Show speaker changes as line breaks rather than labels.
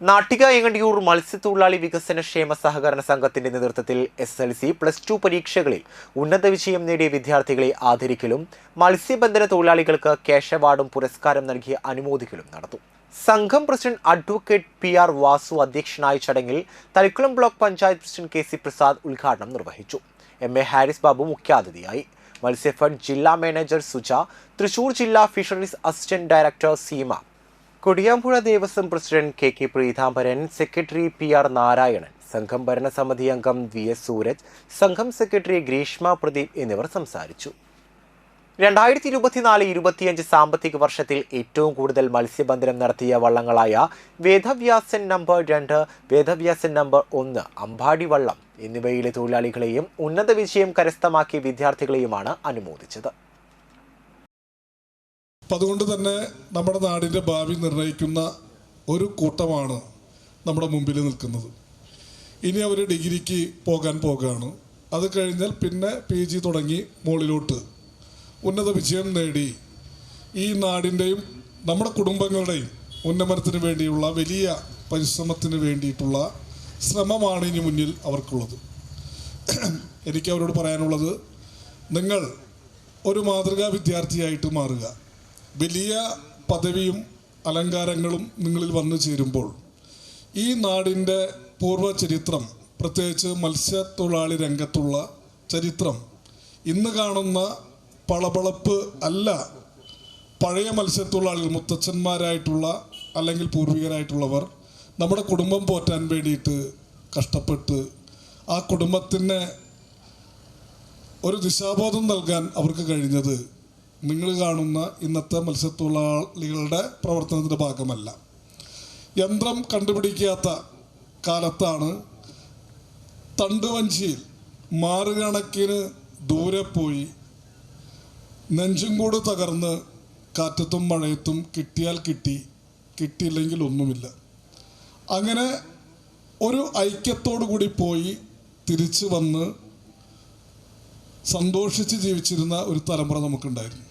നാട്ടിക എങ്ങണ്ടിയൂർ മത്സ്യത്തൊഴിലാളി വികസന ക്ഷേമ സഹകരണ സംഘത്തിന്റെ നേതൃത്വത്തിൽ S L C plus two പരീക്ഷകളിൽ ഉന്നത വിജയം നേടിയ വിദ്യാർത്ഥികളെ ആദരിക്കലും മത്സ്യബന്ധന തൊഴിലാളികൾക്ക് ക്യാഷ് അവാർഡും പുരസ്കാരം നൽകി അനുമോദിക്കലും നടന്നു. സംഘം president advocate P R Vasu അധ്യക്ഷനായ ചടങ്ങിൽ Thalikkulam block panchayat president K C Prasad ഉദ്ഘാടനം നിർവഹിച്ചു. എം എ ഹാരിസ് ബാബു മുഖ്യാതിഥിയായി. മത്സ്യഫണ്ട് ജില്ലാ മാനേജർ സുജ തൃശൂർ ജില്ലാ fisheries assistant director Seema Kodiyampuzha Devaswom president K K Preethambaran secretary P R Narayanan സംഘം ഭരണസമിതി അംഗം വി എസ് സൂരജ് സംഘം സെക്രട്ടറി ഗ്രീഷ്മ പ്രദീപ് എന്നിവർ സംസാരിച്ചു. രണ്ടായിരത്തി ഇരുപത്തിനാല് ഇരുപത്തിയഞ്ച് സാമ്പത്തിക വർഷത്തിൽ ഏറ്റവും കൂടുതൽ മത്സ്യബന്ധനം നടത്തിയ വള്ളങ്ങളായ വേദവ്യാസൻ നമ്പർ രണ്ട് വേദവ്യാസൻ നമ്പർ ഒന്ന് അമ്പാടി വള്ളം എന്നിവയിലെ തൊഴിലാളികളെയും ഉന്നത വിജയം കരസ്ഥമാക്കിയ വിദ്യാർത്ഥികളെയുമാണ് അനുമോദിച്ചത്.
അപ്പം അതുകൊണ്ട് തന്നെ നമ്മുടെ നാടിന്റെ ഭാവി നിർണയിക്കുന്ന ഒരു കൂട്ടമാണ് നമ്മുടെ മുമ്പിൽ നിൽക്കുന്നത്. ഇനി അവർ ഡിഗ്രിക്ക് പോകാൻ പോകുകയാണ് അത് കഴിഞ്ഞാൽ പിന്നെ പി ജി തുടങ്ങി മുകളിലോട്ട്. ഉന്നത വിജയം നേടി. ഈ നാടിന്റെയും നമ്മുടെ കുടുംബങ്ങളുടെയും ഉന്നമനത്തിന് വേണ്ടിയുള്ള വലിയ പരിശ്രമത്തിന് വേണ്ടിയിട്ടുള്ള ശ്രമമാണ് ഇനി മുന്നിൽ അവർക്കുള്ളത്. എനിക്ക് അവരോട് പറയാനുള്ളത് നിങ്ങൾ ഒരു മാതൃകാ വിദ്യാർത്ഥിയായിട്ട് മാറുക. വലിയ പദവിയും അലങ്കാരങ്ങളും നിങ്ങളിൽ വന്നു ചേരുമ്പോൾ ഈ നാടിന്റെ പൂർവ ചരിത്രം പ്രത്യേകിച്ച് മത്സ്യത്തൊഴിലാളി രംഗത്തുള്ള ചരിത്രം ഇന്ന് കാണുന്ന പളപളപ്പ് അല്ല പഴയ മത്സ്യത്തൊഴിലാളികൾ മുത്തച്ഛന്മാരായിട്ടുള്ള അല്ലെങ്കിൽ പൂർവികരായിട്ടുള്ളവർ നമ്മുടെ കുടുംബം പോറ്റാൻ വേണ്ടിയിട്ട് കഷ്ടപ്പെട്ട് ആ കുടുംബത്തിന് ഒരു ദിശാബോധം നൽകാൻ അവർക്ക് കഴിഞ്ഞത് നിങ്ങൾ കാണുന്ന ഇന്നത്തെ മത്സ്യത്തൊഴിലാളികളുടെ പ്രവർത്തനത്തിന്റെ ഭാഗമല്ല. യന്ത്രം കണ്ടുപിടിക്കാത്ത കാലത്താണ് തണ്ടുവഞ്ചിയിൽ മാറുകണക്കിന് ദൂരെ പോയി നെഞ്ചും കൂട് തകർന്ന് കാറ്റത്തും മഴയത്തും കിട്ടിയാൽ കിട്ടി കിട്ടിയില്ലെങ്കിൽ ഒന്നുമില്ല. അങ്ങനെ ഒരു ഐക്യത്തോടു കൂടി പോയി തിരിച്ചു വന്ന് സന്തോഷിച്ച് ജീവിച്ചിരുന്ന ഒരു തലമുറ നമുക്കുണ്ടായിരുന്നു.